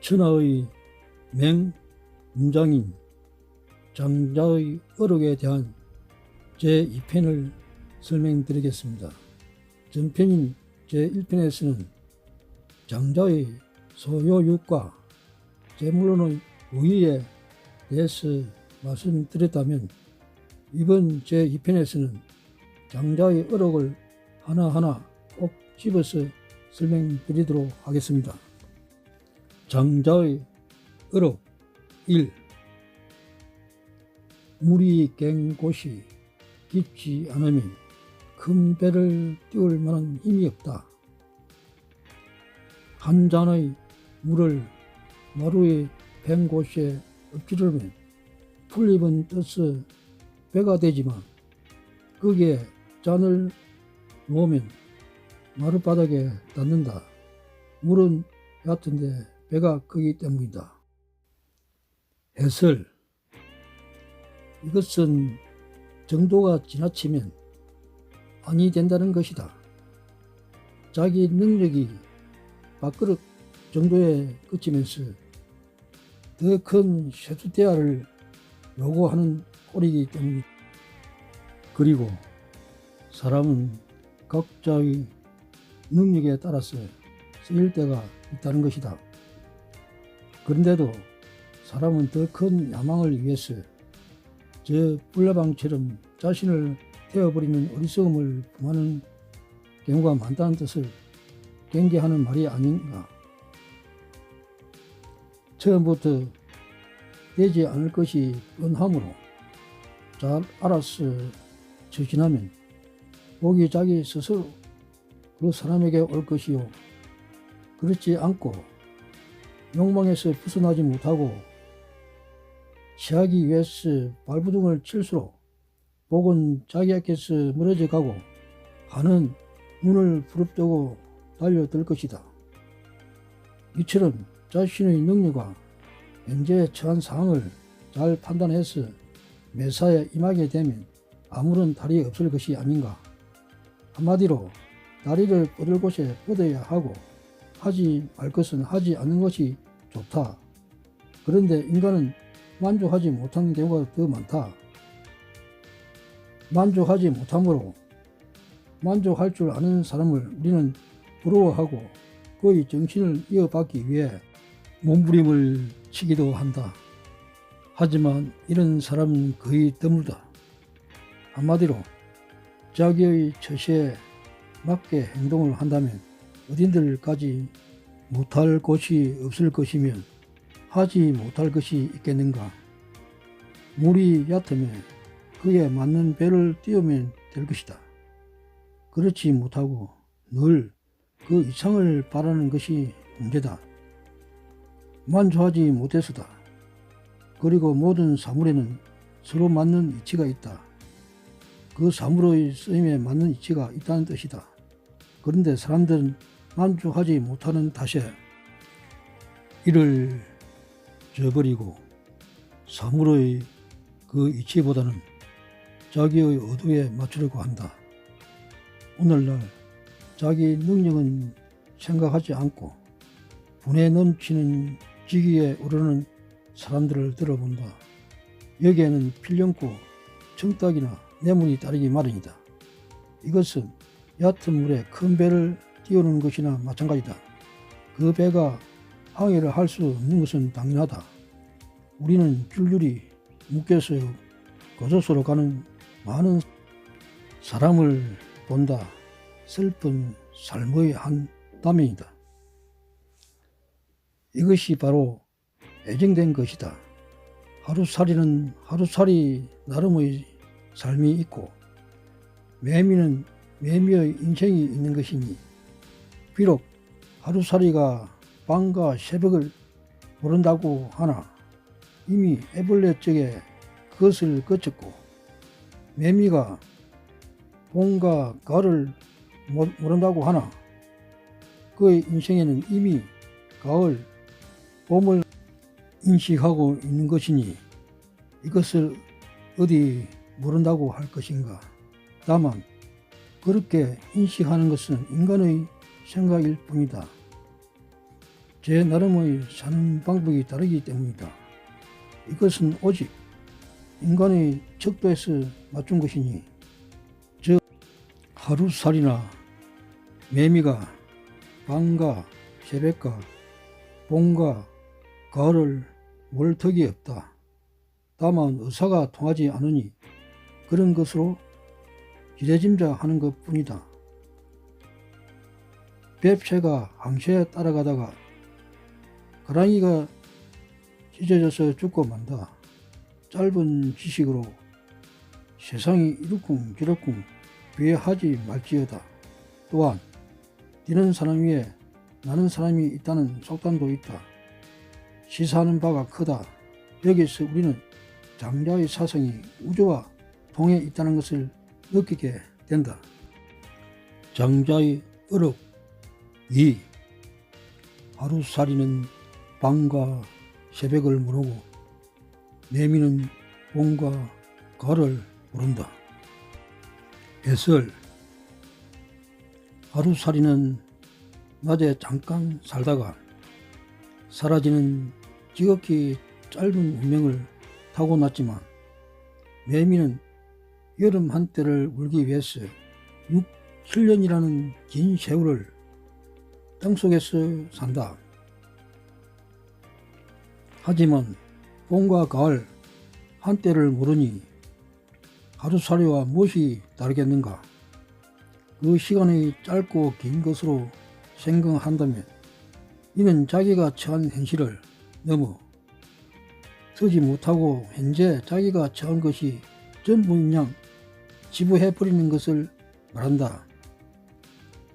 천하의 맹 문장인 장자의 어록에 대한 제2편을 설명드리겠습니다. 전편인 제1편에서는 장자의 소요육과 제물론의 우위에 대해서 말씀드렸다면 이번 제2편에서는 장자의 어록을 하나하나 꼭 집어서 설명드리도록 하겠습니다. 장자의 어록 1. 물이 깬 곳이 깊지 않으면 큰 배를 띄울 만한 힘이 없다. 한 잔의 물을 마루에 밴 곳에 엎지르면 풀립은 떠서 배가 되지만 거기에 잔을 놓으면 마룻바닥에 닿는다. 물은 얕은데 배가 크기 때문이다. 해설 이것은 정도가 지나치면 아니 된다는 것이다. 자기 능력이 밥그릇 정도에 그치면서 더 큰 쇠두대야를 요구하는 꼴이기 때문이다. 그리고 사람은 각자의 능력에 따라서 쓰일 때가 있다는 것이다. 그런데도 사람은 더 큰 야망을 위해서 저 불나방처럼 자신을 태워버리는 어리석음을 범하는 경우가 많다는 뜻을 경계하는 말이 아닌가. 처음부터 되지 않을 것이 뻔하므로 잘 알아서 처신하면 복이 자기 스스로 그 사람에게 올 것이요. 그렇지 않고 욕망에서 벗어나지 못하고 취하기 위해서 발부둥을 칠수록 복은 자기에게서 멀어져 가고 하는 눈을 부릅뜨고 달려들 것이다. 이처럼 자신의 능력과 현재 처한 상황을 잘 판단해서 매사에 임하게 되면 아무런 탈이 없을 것이 아닌가. 한마디로 다리를 뻗을 곳에 뻗어야 하고 하지 말 것은 하지 않는 것이 좋다. 그런데 인간은 만족하지 못하는 경우가 더 많다. 만족하지 못함으로 만족할 줄 아는 사람을 우리는 부러워하고 그의 정신을 이어받기 위해 몸부림을 치기도 한다. 하지만 이런 사람은 거의 드물다. 한마디로 자기의 처시에 맞게 행동을 한다면 어딘들까지 못할 곳이 없을 것이면 하지 못할 것이 있겠는가. 물이 얕으면 그에 맞는 배를 띄우면 될 것이다. 그렇지 못하고 늘 그 이상을 바라는 것이 문제다. 만족하지 못해서다. 그리고 모든 사물에는 서로 맞는 이치가 있다. 그 사물의 쓰임에 맞는 이치가 있다는 뜻이다. 그런데 사람들은 만족하지 못하는 탓에 이를 저버리고 사물의 그 이치보다는 자기의 의도에 맞추려고 한다. 오늘날 자기 능력은 생각하지 않고 분에 넘치는 지기에 오르는 사람들을 들어본다. 여기에는 필연코 청탁이나 뇌물이 따르기 마련이다. 이것은 얕은 물에 큰 배를 띄우는 것이나 마찬가지다. 그 배가 항해를 할 수 없는 것은 당연하다. 우리는 줄줄이 묶여서 고조소로 가는 많은 사람을 본다. 슬픈 삶의 한 단면이다. 이것이 바로 애정된 것이다. 하루살이는 하루살이 나름의 삶이 있고 매미는 매미의 인생이 있는 것이니 비록 하루살이가 밤과 새벽을 모른다고 하나 이미 애벌레 쪽에 그것을 거쳤고 매미가 봄과 가을을 모른다고 하나 그의 인생에는 이미 가을, 봄을 인식하고 있는 것이니 이것을 어디 모른다고 할 것인가. 다만 그렇게 인식하는 것은 인간의 생각일 뿐이다. 제 나름의 사는 방법이 다르기 때문이다. 이것은 오직 인간의 척도에서 맞춘 것이니 저 하루살이나 매미가 밤과 새벽과 봄과 가을을 몰 턱이 없다. 다만 의사가 통하지 않으니 그런 것으로 지레짐작하는 것 뿐이다. 뱁새가 항시에 따라가다가 가랑이가 찢어져서 죽고 만다. 짧은 지식으로 세상이 이렇쿵 저렇쿵 비하지 말지어다. 또한 뛰는 사람 위에 나는 사람이 있다는 속담도 있다. 시사하는 바가 크다. 여기서 우리는 장자의 사성이 우주와 통해 있다는 것을 느끼게 된다. 장자의 어록 2. 하루살이는 밤과 새벽을 모르고 매미는 봄과 가을을 모른다. 해설 하루살이는 낮에 잠깐 살다가 사라지는 지극히 짧은 운명을 타고났지만 매미는 여름 한때를 울기 위해서 6, 7년이라는 긴 세월을 땅속에서 산다. 하지만 봄과 가을 한때를 모르니 하루살이와 무엇이 다르겠는가? 그 시간이 짧고 긴 것으로 생각한다면 이는 자기가 처한 현실을 넘어 서지 못하고 현재 자기가 처한 것이 전부인 양 지부해버리는 것을 말한다.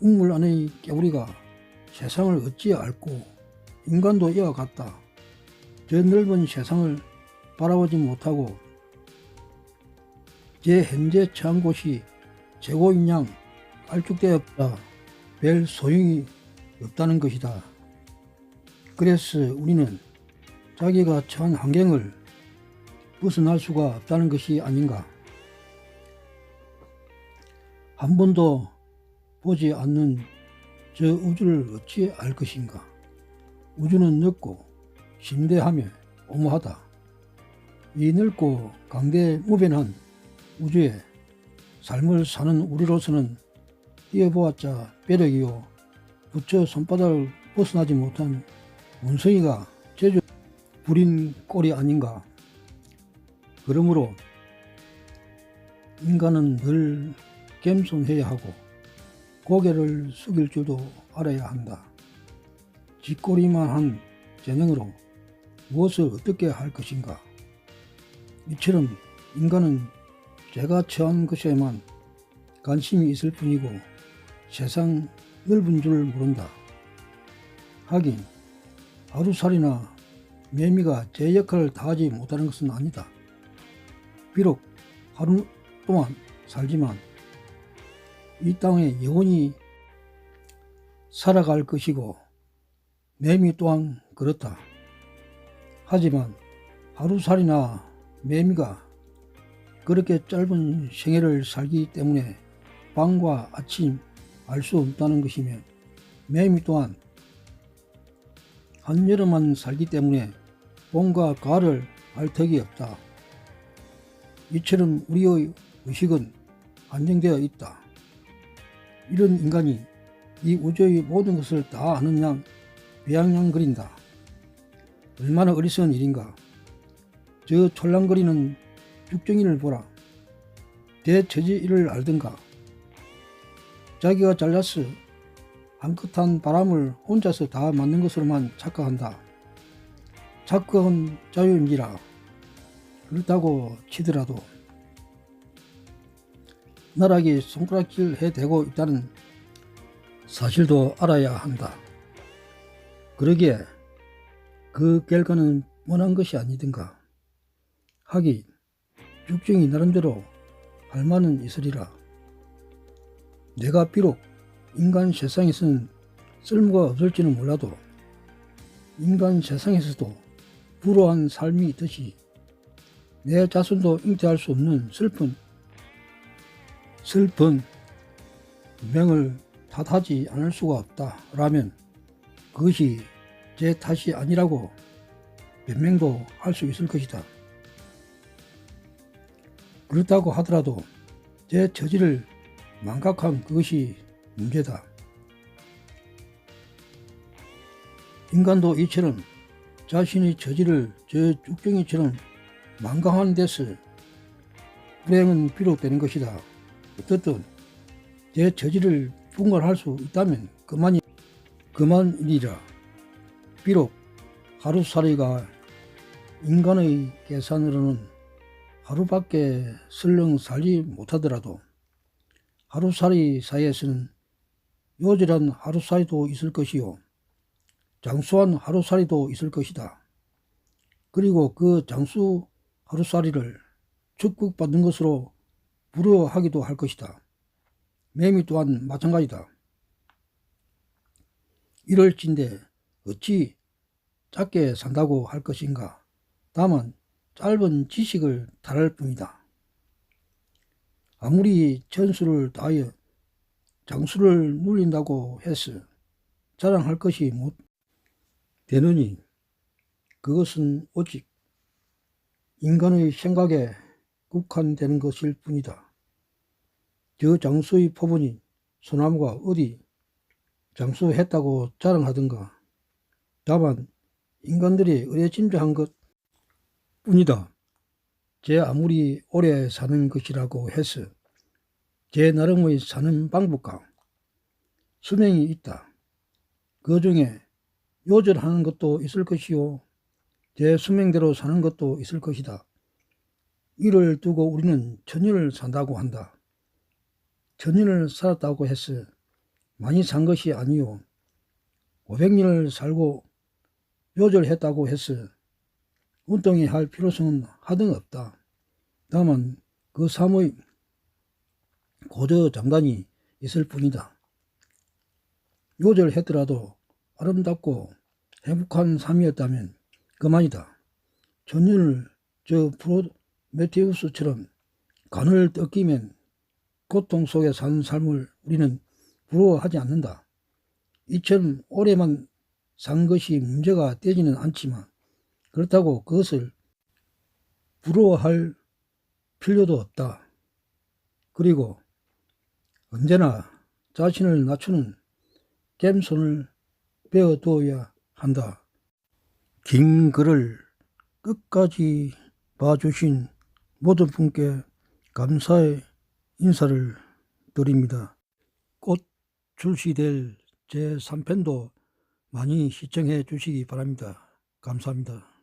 우물 안의 깨우리가 세상을 어찌 앓고 인간도 이와 같다. 저 넓은 세상을 바라보지 못하고 제 현재 처한 곳이 최고인 양 알쭉되었다. 별 소용이 없다는 것이다. 그래서 우리는 자기가 처한 환경을 벗어날 수가 없다는 것이 아닌가. 한 번도 보지 않는 저 우주를 어찌 알 것인가. 우주는 넓고 심대하며 오모하다. 이 넓고 강대무변한 우주에 삶을 사는 우리로서는 뛰어보았자 뼈력이요 부처 손바닥을 벗어나지 못한 원숭이가 제주 부린 꼴이 아닌가. 그러므로 인간은 늘 겸손해야 하고 고개를 숙일 줄도 알아야 한다. 쥐꼬리만 한 재능으로 무엇을 어떻게 할 것인가. 이처럼 인간은 제가 처한 것에만 관심이 있을 뿐이고 세상 넓은 줄 모른다. 하긴 하루살이나 매미가 제 역할을 다하지 못하는 것은 아니다. 비록 하루 동안 살지만 이 땅에 영원히 살아갈 것이고 매미 또한 그렇다. 하지만 하루살이나 매미가 그렇게 짧은 생애를 살기 때문에 밤과 아침 알 수 없다는 것이며 매미 또한 한여름만 살기 때문에 봄과 가을을 알 턱이 없다. 이처럼 우리의 의식은 안정되어 있다. 이런 인간이 이 우주의 모든 것을 다 아는 양 비양양거린다. 얼마나 어리석은 일인가. 저 촐랑거리는 죽정이를 보라. 대처지일을 알든가. 자기가 잘났어. 한끗한 바람을 혼자서 다 맞는 것으로만 착각한다. 착각은 자유인지라. 그렇다고 치더라도 나락이 손가락질 해대고 있다는 사실도 알아야 한다. 그러기에 그 결과는 원한 것이 아니든가. 하기 육정이 나름대로 할 만은 있으리라. 내가 비록 인간 세상에서는 쓸모가 없을지는 몰라도 인간 세상에서도 불우한 삶이 있듯이 내 자손도 잉태할 수 없는 슬픈 슬픈 운명을 탓하지 않을 수가 없다 라면 그것이 제 탓이 아니라고 변명도 할 수 있을 것이다. 그렇다고 하더라도 제 처지를 망각한 그것이 문제다. 인간도 이처럼 자신의 처지를 저 죽정이처럼 망각하는 데서 불행은 비롯되는 것이다. 어떻든 제 처지를 분간할 수 있다면 그만이 그만이라. 비록 하루살이가 인간의 계산으로는 하루밖에 설렁 살지 못하더라도 하루살이 사이에서는 요절한 하루살이도 있을 것이요. 장수한 하루살이도 있을 것이다. 그리고 그 장수 하루살이를 축복받는 것으로 부러워하기도 할 것이다. 매미 또한 마찬가지다. 이럴진데 어찌 짧게 산다고 할 것인가? 다만 짧은 지식을 달할 뿐이다. 아무리 전술을 다하여 장수를 눌린다고 해서 자랑할 것이 못 되느니 그것은 오직 인간의 생각에 국한되는 것일 뿐이다. 저 장수의 포분이 소나무가 어디 장수했다고 자랑하던가. 다만 인간들이 의뢰진저한 것 뿐이다. 제 아무리 오래 사는 것이라고 해서 제 나름의 사는 방법과 수명이 있다. 그 중에 요절하는 것도 있을 것이요. 제 수명대로 사는 것도 있을 것이다. 이를 두고 우리는 천년을 산다고 한다. 천년을 살았다고 해서 많이 산 것이 아니요. 500년을 살고 요절했다고 해서 운동이 할 필요성은 하등 없다. 다만 그 삶의 고저 장단이 있을 뿐이다. 요절했더라도 아름답고 행복한 삶이었다면 그만이다. 천년을 저 프로메테우스처럼 간을 뜯기면 고통 속에 사는 삶을 우리는 부러워하지 않는다. 이처럼 오래만 산 것이 문제가 되지는 않지만 그렇다고 그것을 부러워할 필요도 없다. 그리고 언제나 자신을 낮추는 갬손을 배워두어야 한다. 긴 글을 끝까지 봐주신 모든 분께 감사의 인사를 드립니다. 곧 출시될 제3편도 많이 시청해 주시기 바랍니다. 감사합니다.